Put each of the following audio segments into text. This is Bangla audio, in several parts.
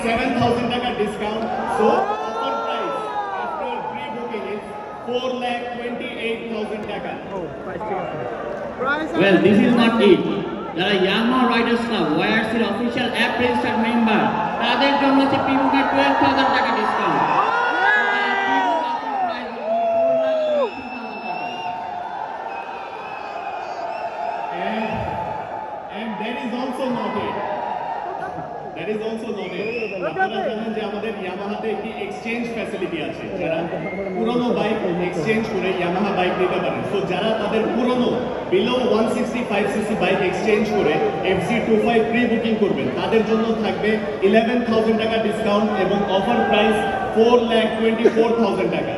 7,000 টাকা discount so offer price after pre booking is 4 lakh 28,000 টাকা Well, this is not it. যারা ইয়ামা রাইডার্স ক্লাব ওয়াইআরসির অফিসিয়াল অ্যাপ রেজিস্টার্ড মেম্বার তাদের জন্য হচ্ছে প্রিবুকের টুয়েলভ থাউজেন্ড টাকা discount And and that is also not it. Is also not it. আপনারা জানেন যে আমাদের ইয়ামাহাতে একটি এক্সচেঞ্জ ফ্যাসিলিটি আছে। যারা পুরনো বাইক এক্সচেঞ্জ করে ইয়ামাহা বাইক নিতে পারেন সো যারা তাদের পুরনো below one sixty five CC bike exchange করে FC two five pre booking করবেন। তাদের জন্য থাকবে ইলেভেন থাউজেন্ড টাকা ডিসকাউন্ট এবং offer price four lakh twenty four thousand টাকা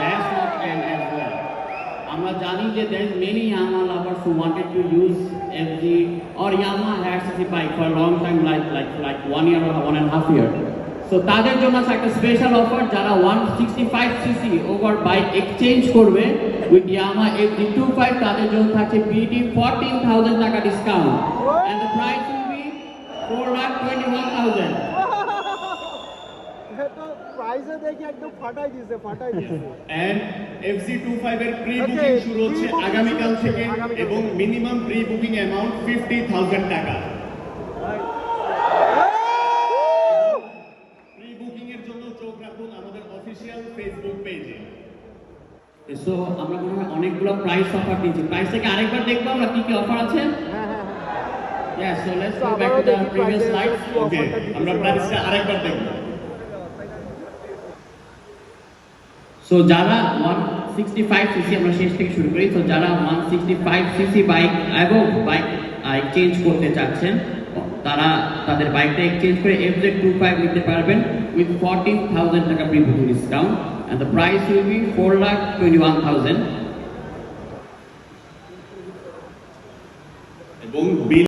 that's. আমরা জানি যে Yamaha lovers who wanted to use FG or Yamaha had CC bike for a long time like like like one year or one and a half year. So তাদের জন্য আছে একটা স্পেশাল অফার যারা 165 সিসি ওভার বাইক এক্সচেঞ্জ করবে উইথ Yamaha FG25 তাদের জন্য থাকছে বিডি 14000 টাকা discount and the price will be 4 lakh 21000 প্রাইসে দেখি একদম ফাটাই দিছে ফাটাই দিছে। অ্যান্ড এফসি টু ফাইভের প্রি বুকিং শুরু হচ্ছে শুরু হচ্ছে থেকে। এবং minimum pre booking amount fifty thousand টাকা। প্রি বুকিং এর জন্য চোখ রাখুন আমাদের অফিসিয়াল ফেসবুক পেজে সো আমরা মনে হয় অনেকগুলো প্রাইস অফার দিচ্ছি প্রাইস থেকে আরেকবার দেখব আমরা কি কি অফার আছে। হ্যাঁ হ্যাঁ হ্যাঁ। Yeah, so let's So go back to the previous এর আমরা প্রাইসটা আরেকবার দেখব। সো যারা 165 সিসি আমরা শেষ থেকে শুরু করি। তো যারা 165 সিসি বাইক এবং বাইক এক্সচেঞ্জ করতে চাচ্ছেন, তারা তাদের বাইকটা এক্সচেঞ্জ করে এফজেড টু ফাইভ নিতে পারবেন উইথ ফোরটিন থাউজেন্ড টাকা pre booking discount and the price will be four lakh twenty one thousand এবং বিল